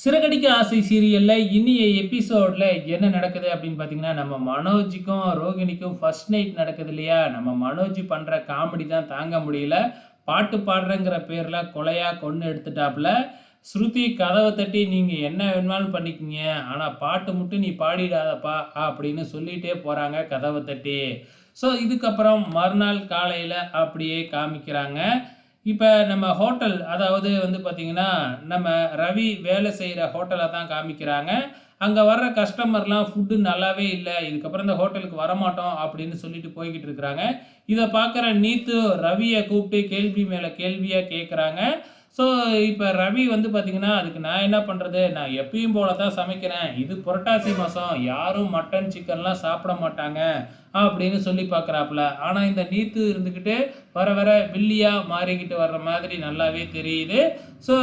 சிறகடிக்க ஆசை சீரியலில் இனிய எபிசோடில் என்ன நடக்குது அப்படின்னு பார்த்தீங்கன்னா நம்ம மனோஜுக்கும் ரோகிணிக்கும் ஃபர்ஸ்ட் நைட் நடக்குது இல்லையா? நம்ம மனோஜ் பண்ணுற காமெடி தான் தாங்க முடியல. பாட்டு பாடுறேங்கிற பேரில் கொலையாக கொண்டு எடுத்துட்டாப்புல. ஸ்ருதி கதவை தட்டி நீங்கள் என்ன வேணுமாலும் பண்ணிக்கிங்க. ஆனால் பாட்டு மட்டும் நீ பாடிடாதப்பா அப்படின்னு சொல்லிகிட்டே போகிறாங்க கதவை தட்டி. ஸோ இதுக்கப்புறம் மறுநாள் காலையில் அப்படியே காமிக்கிறாங்க. இப்போ நம்ம ஹோட்டல் அதாவது வந்து பார்த்திங்கன்னா நம்ம ரவி வேலை செய்கிற ஹோட்டலை தான் காமிக்கிறாங்க. அங்கே வர்ற கஸ்டமர்லாம் ஃபுட்டு நல்லாவே இல்லை இதுக்கப்புறம் இந்த ஹோட்டலுக்கு வரமாட்டோம் அப்படின்னு சொல்லிட்டு போய்கிட்டு இருக்கிறாங்க. இதை பார்க்குற நீத்து ரவியை கூப்பிட்டு கேள்வி மேலே கேள்வியாக கேட்குறாங்க ஸோ இப்போ ரவி வந்து பார்த்திங்கன்னா அதுக்கு நான் என்ன பண்ணுறது நான் எப்பயும் போல தான் சமைக்கிறேன். இது புரட்டாசி மாதம் யாரும் மட்டன் சிக்கன்லாம் சாப்பிட மாட்டாங்க அப்படின்னு சொல்லி பார்க்குறாப்புல ஆனால் இந்த நீத்து இருந்துக்கிட்டு வர வர வில்லியாக மாறிக்கிட்டு வர்ற மாதிரி நல்லாவே தெரியுது. ஸோ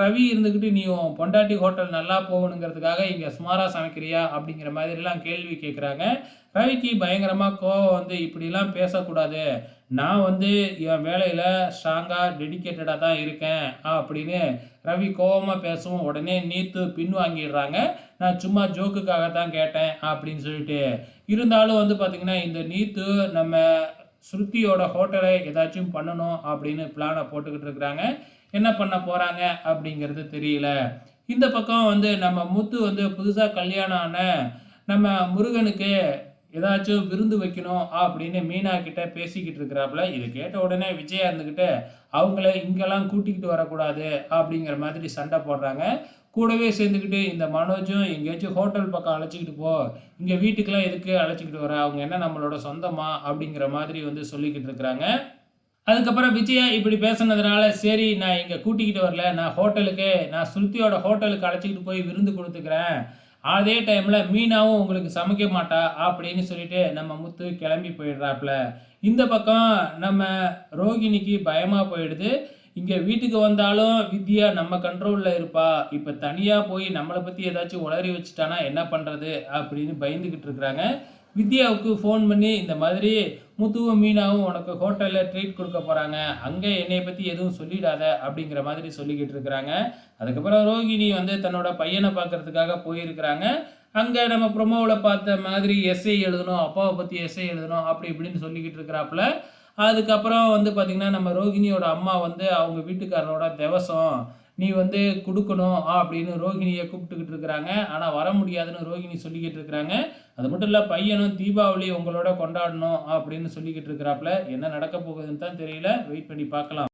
ரவி இருந்துக்கிட்டு நீ பொண்டாட்டி ஹோட்டல் நல்லா போகணுங்கிறதுக்காக இங்கே சுமாராக சமைக்கிறியா? அப்படிங்கிற மாதிரிலாம் கேள்வி கேட்குறாங்க ரவிக்கு பயங்கரமாக கோவம் வந்து இப்படிலாம் பேசக்கூடாது. நான் வந்து என் வேலையில் ஸ்ட்ராங்காக டெடிக்கேட்டடாக தான் இருக்கேன். அப்படின்னு ரவி கோவமாக பேசவும் உடனே நீத்து பின்வாங்கிடுறாங்க நான் சும்மா ஜோக்குக்காக தான் கேட்டேன் அப்படின்னு சொல்லிட்டு. இருந்தாலும் வந்து பார்த்திங்கன்னா இந்த நீத்து நம்ம ஸ்ருதியோட ஹோட்டலை ஏதாச்சும் பண்ணணும் அப்படின்னு பிளானை போட்டுக்கிட்டு இருக்கிறாங்க. என்ன பண்ண போகிறாங்க அப்படிங்கிறது தெரியல. இந்த பக்கம் வந்து நம்ம முத்து வந்து புதுசாக கல்யாணம் ஆன நம்ம முருகனுக்கு ஏதாச்சும் விருந்து வைக்கணும் அப்படின்னு மீனா கிட்ட பேசிக்கிட்டு இருக்கிறாப்புல. இதை கேட்ட உடனே விஜயா இருந்துக்கிட்டு அவங்கள இங்கெல்லாம் கூட்டிக்கிட்டு வரக்கூடாது அப்படிங்கிற மாதிரி சண்டை போடுறாங்க. கூடவே சேர்ந்துக்கிட்டு இந்த மனோஜும் எங்கேயாச்சும் ஹோட்டல் பக்கம் அழைச்சிக்கிட்டு போ. இங்கே வீட்டுக்கெல்லாம் எதுக்கு அழைச்சிக்கிட்டு வர? அவங்க என்ன நம்மளோட சொந்தமா? அப்படிங்கிற மாதிரி வந்து சொல்லிக்கிட்டு இருக்கிறாங்க. அதுக்கப்புறம் விஜயா இப்படி பேசுனதுனால சரி நான் இங்கே கூட்டிக்கிட்டு வரல. நான் ஹோட்டலுக்கு நான் ஸ்ருதியோட ஹோட்டலுக்கு அழைச்சிக்கிட்டு போய் விருந்து கொடுத்துக்கிறேன். அதே டைமில் மீனாவும் உங்களுக்கு சமைக்க மாட்டா அப்படின்னு சொல்லிட்டு நம்ம முத்து கிளம்பி போயிடுறாப்புல. இந்த பக்கம் நம்ம ரோகிணிக்கு பயமாக போயிடுது. இங்கே வீட்டுக்கு வந்தாலும் வித்யா நம்ம கண்ட்ரோலில் இருப்பா. இப்போ தனியாக போய் நம்மளை பற்றி ஏதாச்சும் உளறி வச்சுட்டானா என்ன பண்ணுறது அப்படின்னு பயந்துக்கிட்டு இருக்கிறாங்க. வித்யாவுக்கு ஃபோன் பண்ணி இந்த மாதிரி முத்துவும் மீனாவும் உனக்கு ஹோட்டலில் ட்ரீட் கொடுக்க போகிறாங்க அங்கே என்னை பற்றி எதுவும் சொல்லிடாத அப்படிங்கிற மாதிரி சொல்லிக்கிட்டு இருக்கிறாங்க. அதுக்கப்புறம் ரோகிணி வந்து தன்னோட பையனை பார்க்கறதுக்காக போயிருக்கிறாங்க. அங்கே நம்ம ப்ரொமோவில் பார்த்த மாதிரி எஸ்ஐ எழுதணும் அப்பாவை பற்றி எஸ்ஐ எழுதணும் அப்படி இப்படின்னு சொல்லிக்கிட்டு இருக்கிறாப்புல. அதுக்கப்புறம் வந்து பார்த்திங்கன்னா நம்ம ரோகிணியோட அம்மா வந்து அவங்க வீட்டுக்காரரோட திவசம் நீ வந்து கொடுக்கணும் அப்படின்னு ரோகிணியை கூப்பிட்டுக்கிட்டு இருக்கிறாங்க. ஆனால் வர முடியாதுன்னு ரோகிணி சொல்லிக்கிட்டு இருக்கிறாங்க. அது மட்டும் இல்லை பையனும் தீபாவளி உங்களோட கொண்டாடணும் அப்படின்னு சொல்லிக்கிட்டு இருக்கிறாப்புல என்ன நடக்க போகுதுன்னு தான் தெரியல. வெயிட் பண்ணி பார்க்கலாம்.